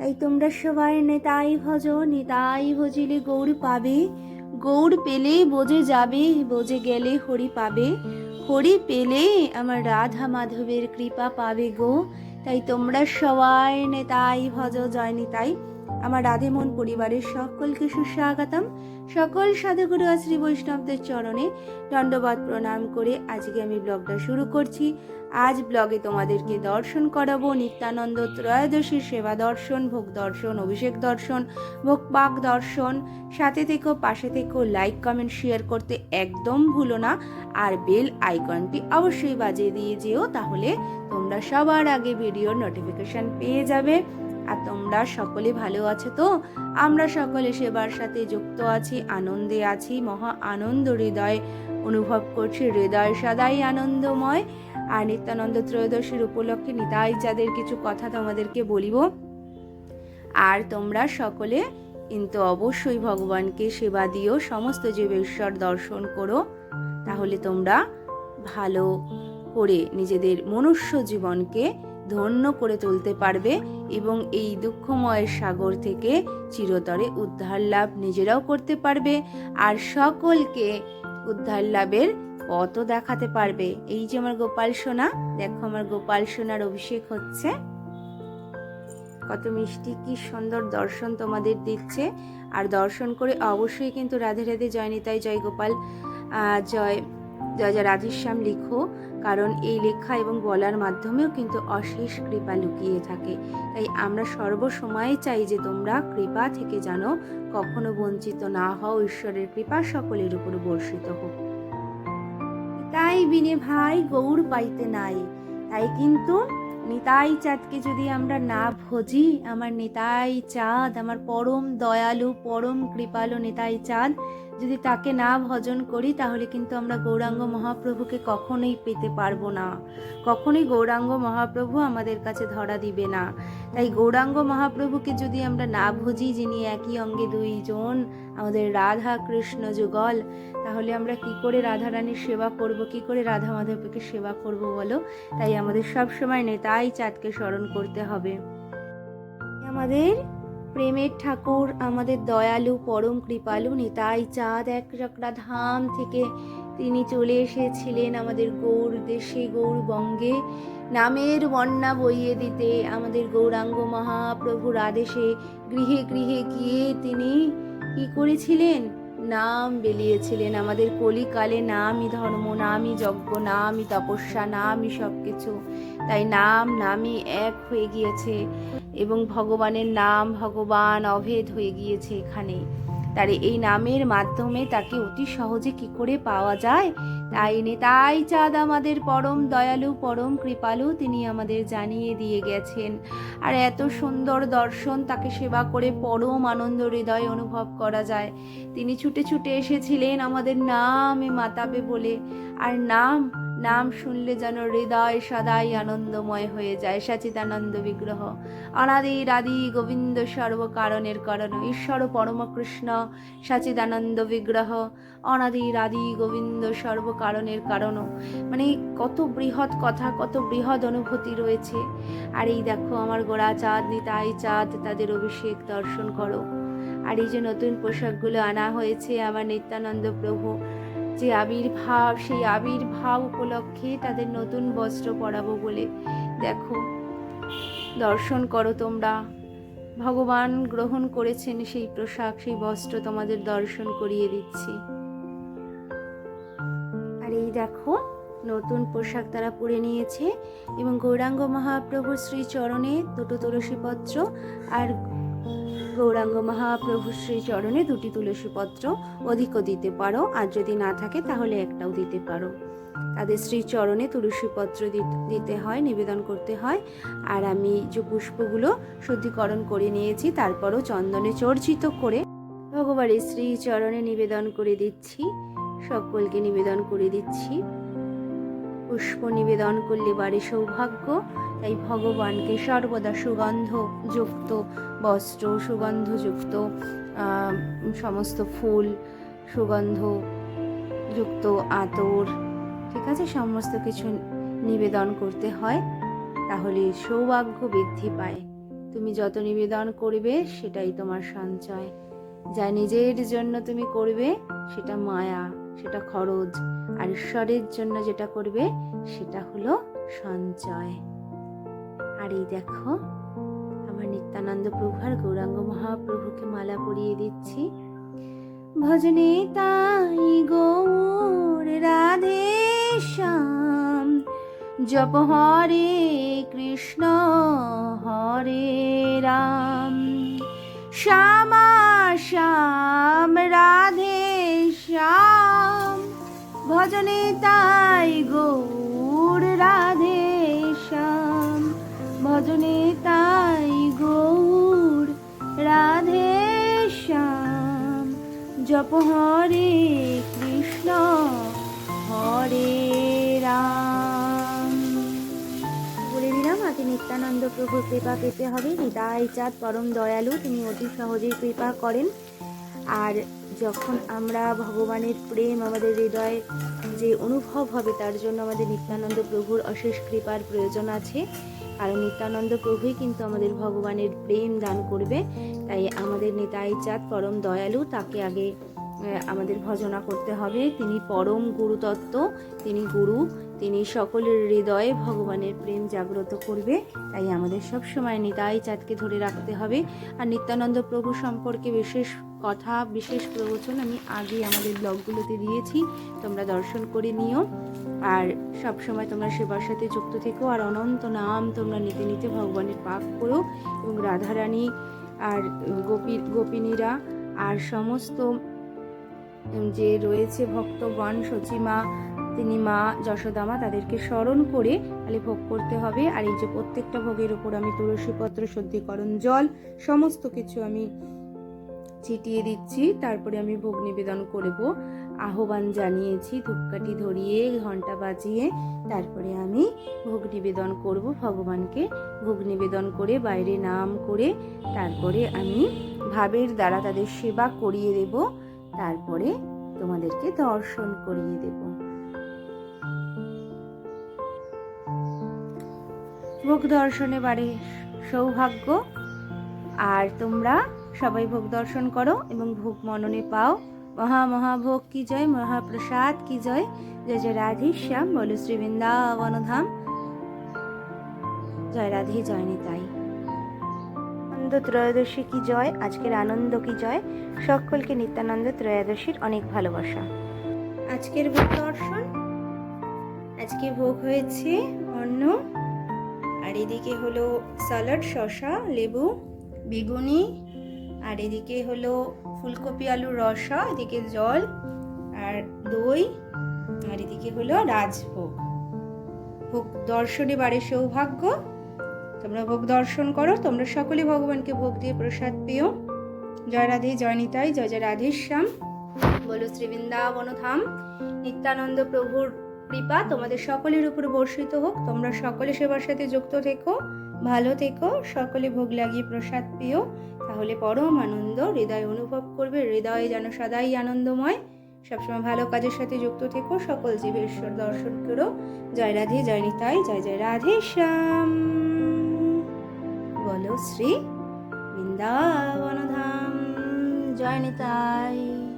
তাই তোমরা সবাই নেতাই ভজ, নেতাই ভজিলে গৌর পাবে। গৌর পেলে বোঝে যাবে, বোঝে গেলে হরি পাবে। হরি পেলে আমার রাধা মাধবের কৃপা পাবে গো। তাই তোমরা সবাই নেতাই ভজ, জয় নিতাই। আমার রাধেমন পরিবারের সকলকে সুস্বাগতম। সকল সাধুগুরু আর শ্রী বৈষ্ণবদের চরণে দণ্ডবাদ প্রণাম করে আজকে আমি ব্লগটা শুরু করছি। আজ ব্লগে তোমাদেরকে দর্শন করাবো নিত্যানন্দ ত্রয়োদশীর সেবা দর্শন, ভোগ দর্শন, অভিষেক দর্শন, ভোগ পাক দর্শন। সাথে থেকেও পাশে থেকেও লাইক কমেন্ট শেয়ার করতে একদম ভুলো না। আর বেল আইকনটি অবশ্যই বাজিয়ে দিয়ে যেও, তাহলে তোমরা সবার আগে ভিডিওর নোটিফিকেশন পেয়ে যাবে। আর তোমরা সকলে ভালো আছো তো? আমরা সকলে সেবার সাথে যুক্ত আছি, আনন্দে আছি। মহা আনন্দ হৃদয় অনুভব করছি। হৃদয় সদাই আনন্দময়। আর নিত্যানন্দ ত্রয়োদশীর উপলক্ষে নিতাই যাদের কিছু কথা তোমাদেরকে বলিব। আর তোমরা সকলে কিন্তু অবশ্যই ভগবানকে সেবা দিও, সমস্ত জীব ঈশ্বর দর্শন করো। তাহলে তোমরা ভালো করে নিজেদের মনুষ্য জীবনকে ধন্য করে তুলতে পারবে এবং এই দুঃখময় সাগর থেকে চিরতরে উদ্ধার লাভ নিজেরাও করতে পারবে আর সকলকে উদ্ধার লাভের পথও দেখাতে পারবে। এই যে আমার গোপাল সোনা, দেখো আমার গোপাল সোনার অভিষেক হচ্ছে। কত মিষ্টি, কি সুন্দর দর্শন তোমাদের দিচ্ছে। আর দর্শন করে অবশ্যই কিন্তু রাধে রাধে জয় নিতাই, জয় গোপাল জয় জয় জয় রাধেশ্যাম লিখো, কারণ এই লেখা এবং বলার মাধ্যমেও কিন্তু অশেষ কৃপা লুকিয়ে থাকে। তাই আমরা সর্বসময় চাই যে তোমরা কৃপা থেকে যেন কখনো বঞ্চিত না হও, ঈশ্বরের কৃপা সকলের উপর বর্ষিত হোক। তাই বিনে ভাই গৌর পাইতে নাই, তাই কিন্তু নিতাই চাঁদকে যদি আমরা না ভজি, আমার নিতাই চাঁদ, আমার পরম দয়ালু, পরম কৃপালু নিতাই চাঁদ যদি তাকে না ভজন করি, তাহলে কিন্তু আমরা গৌরাঙ্গ মহাপ্রভুকে কখনোই পেতে পারব না। কখনোই গৌরাঙ্গ মহাপ্রভু আমাদের কাছে ধরা দিবে না। তাই গৌরাঙ্গ মহাপ্রভুকে যদি আমরা না ভুজি, যিনি একই অঙ্গে দুইজন আমাদের রাধা কৃষ্ণ যুগল, তাহলে আমরা কি করে রাধা রানীর সেবা করব? কি করে রাধা মাধবকে সেবা করব বলো? তাই আমাদের সব সময় নেতাই চাঁদকে স্মরণ করতে হবে। আমাদের প্রেমের ঠাকুর, আমাদের দয়ালু, পরম কৃপালু নিতাই চাঁদ এক চক্রা ধাম থেকে তিনি চলে এসেছিলেন আমাদের গৌর দেশে গৌরবঙ্গে নামের বন্যা বইয়ে দিতে আমাদের গৌরাঙ্গ মহাপ্রভুর আদেশে গৃহে গৃহে গিয়ে তিনি কি করেছিলেন? নাম বেলিয়েছিলেন আমাদের কলিকালে। নামই ধর্ম, নামই যজ্ঞ, নামই তপস্যা, নামই সব কিছু তাই নাম নামই এক হয়ে গিয়েছে। এবং ভগবানের নাম ভগবান অভেদ হয়ে গিয়েছে এখানে। তার এই নামের মাধ্যমে তাকে অতি সহজে কি করে পাওয়া যায়? তাই নেতাই চাঁদ আমাদের পরম দয়ালু, পরম কৃপালু, তিনি আমাদের জানিয়ে দিয়ে গেছেন। আর এত সুন্দর দর্শন তাকে সেবা করে পরম আনন্দ হৃদয় অনুভব করা যায়। তিনি ছুটে ছুটে এসেছিলেন আমাদের নামে মাতাবে বলে। আর নাম নাম শুনলে যেন হৃদয় সদাই আনন্দময় হয়ে যায়, সচিদানন্দ বিগ্রহ। অনাদির আদি গোবিন্দ সর্বকারণের কারণ, ঈশ্বর পরমকৃষ্ণ সচিদানন্দ বিগ্রহ। অনাদির আদি গোবিন্দ সর্বকারণের কারণ। মানে কত বৃহৎ কথা, কত বৃহৎ অনুভূতি রয়েছে। আর এই দেখো আমার গোড়া চাঁদ, নিতাই চাঁদ, তাদের অভিষেক দর্শন করো। আর এই যে নতুন পোশাকগুলো আনা হয়েছে আমার নিত্যানন্দ প্রভু যে আবির্ভাব, সেই আবির্ভাব উপলক্ষে তাদের নতুন বস্ত্র পরাবো বলে। দেখো, দর্শন করো তোমরা। ভগবান গ্রহণ করেছেন সেই পোশাক, সেই বস্ত্র তোমাদের দর্শন করিয়ে দিচ্ছি। আর এই দেখো, নতুন পোশাক তারা পরে নিয়েছে এবং গৌরাঙ্গ মহাপ্রভুর শ্রী চরণে দুটো তুলসীপত্র আর গৌরাঙ্গ মহাপ্রভুর শ্রী চরণে দুটি তুলসীপত্র অধিকও দিতে পারো, আর যদি না থাকে তাহলে একটাও দিতে পারো। তাদের শ্রী চরণে তুলসীপত্র দিতে হয়, নিবেদন করতে হয়। আর আমি যে পুষ্পগুলো শুদ্ধিকরণ করে নিয়েছি, তারপরও চন্দনে চর্চিত করে ভগবানের শ্রী চরণে নিবেদন করে দিচ্ছি, সকলকে নিবেদন করে দিচ্ছি। পুষ্প নিবেদন করলে বাড়ে সৌভাগ্য। তাই ভগবানকে সর্বদা সুগন্ধযুক্ত বস্ত্র সুগন্ধযুক্ত সমস্ত ফুল সুগন্ধযুক্ত আতর, ঠিক আছে, সমস্ত কিছু নিবেদন করতে হয়, তাহলে সৌভাগ্য বৃদ্ধি পায়। তুমি যত নিবেদন করবে, সেটাই তোমার সঞ্চয়। যা নিজের জন্য তুমি করবে, সেটা মায়া। সেটা খরচ আর ঈশ্বরের জন্য যেটা করবে সেটা হলো সঞ্চয়। আর এই দেখো, আমার নিত্যানন্দ প্রভু আর গৌরাঙ্গ মহাপ্রভুকে মালা পরিয়ে দিচ্ছি। ভজনে তাই গৌর রাধে শ্যাম, জপ হরে কৃষ্ণ হরে রাম। শ্যামা, শ্যাম, রাধে শ্যাম ভজনে তাই গৌর রাধে শ্যাম। ভজনে তাই গৌর রাধে শ্যাম। জপ হরে কৃষ্ণ, হরে রাম। বলে দিলাম আগে নিত্যানন্দ প্রভুর কৃপা পেতে হবে। হৃদয় চাঁদ, পরম দয়ালু, তিনি অতি সহজেই কৃপা করেন। আর যখন আমরা ভগবানের প্রেম, আমাদের হৃদয়ে যে অনুভব হবে, তার জন্য আমাদের নিত্যানন্দ প্রভুর অশেষ কৃপার প্রয়োজন আছে। কারণ নিত্যানন্দ প্রভুই কিন্তু আমাদের ভগবানের প্রেম দান করবে। তাই আমাদের নেতাই চাঁদ, পরম দয়ালু, তাকে আগে আমাদের ভজনা করতে হবে। তিনি পরম গুরুতত্ত্ব, তিনি গুরু, তিনি সকলের হৃদয়ে ভগবানের প্রেম জাগ্রত করবে। তাই আমাদের সব সময় নিতাই চাঁদকে ধরে রাখতে হবে। আর নিত্যানন্দ প্রভু সম্পর্কে বিশেষ কথা, বিশেষ প্রবচন আমি আগে আমাদের ব্লগগুলোতে দিয়েছি। তোমরা দর্শন করে নিও। আর সব সময় তোমরা সেবার সাথে যুক্ত থেকো। আর অনন্ত নাম তোমরা নিতে নিতে ভগবানের পাপ করো। এবং রাধারানী আর গোপী, গোপিনীরা আর সমস্ত যে রয়েছে ভক্তগণ সচিমা তিনি মা যশোদামা, তাদেরকে স্মরণ করে তাহলে ভোগ করতে হবে। আর এই যে প্রত্যেকটা ভোগের উপর আমি তুলসীপত্র শুদ্ধিকরণ জল, সমস্ত কিছু আমি ছিটিয়ে দিচ্ছি। তারপরে আমি ভোগ নিবেদন করব। আহ্বান জানিয়েছি, ধূপকাঠি ধরিয়ে ঘণ্টা বাজিয়ে, তারপরে আমি ভোগ নিবেদন করব ভগবানকে। ভোগ নিবেদন করে বাইরে নাম করে তারপরে আমি ভাবের দ্বারা তাদের সেবা করিয়ে দেব। তারপরে তোমাদেরকে দর্শন করিয়ে দেব। ভোগ দর্শনে বাড়ে সৌভাগ্য, আর তোমরা সবাই ভোগ দর্শন করো এবং ভোগ মননে পাও। মহা মহাভোগ কি জয়, মহাপ্রসাদ কি জয়? জয় জয় রাধে শ্যাম, বলো শ্রী বৃন্দাবন ধাম জয় রাধে, জয় নিতাই। আনন্দ ত্রয়োদশী কি জয়? আজকের আনন্দ কি জয়? সকলকে নিত্যানন্দ ত্রয়োদশীর অনেক ভালোবাসা। আজকের ভোগ দর্শন? আজকে ভোগ হয়েছে অন্ন, আর এদিকে হলো স্যালাড শসা, লেবু, বেগুনি, আর এদিকে হলো ফুলকপি, আলুর রসা, এদিকে জল, আর দই, আর এদিকে হলো রাজভোগ। ভোগ দর্শনে বাড়ে সৌভাগ্য। তোমরা ভোগ দর্শন করো, তোমরা সকলে ভগবানকে ভোগ দিয়ে প্রসাদ পেও। জয় রাধে, জয় নিতাই, জয় জয় রাধেশ্যাম। বলো শ্রী বৃন্দাবন ধাম নিত্যানন্দ প্রভুর কৃপা তোমাদের সকলের উপর বর্ষিত হোক। তোমরা সকলে সেবার সাথে যুক্ত থেকো, ভালো থেকো, সকলে ভোগ লাগিয়ে প্রসাদ পেও। তাহলে পরম আনন্দ, হৃদয় অনুভব করবে, হৃদয়ে যেন সদাই আনন্দময়। সবসময় ভালো কাজের সাথে যুক্ত থেকো, সকল জীবের ঈশ্বর দর্শন করো। জয় রাধে, জয় নিতাই, জয় জয় রাধে শ্যাম শ্রী বৃন্দাবনধাম। জয় নিতাই।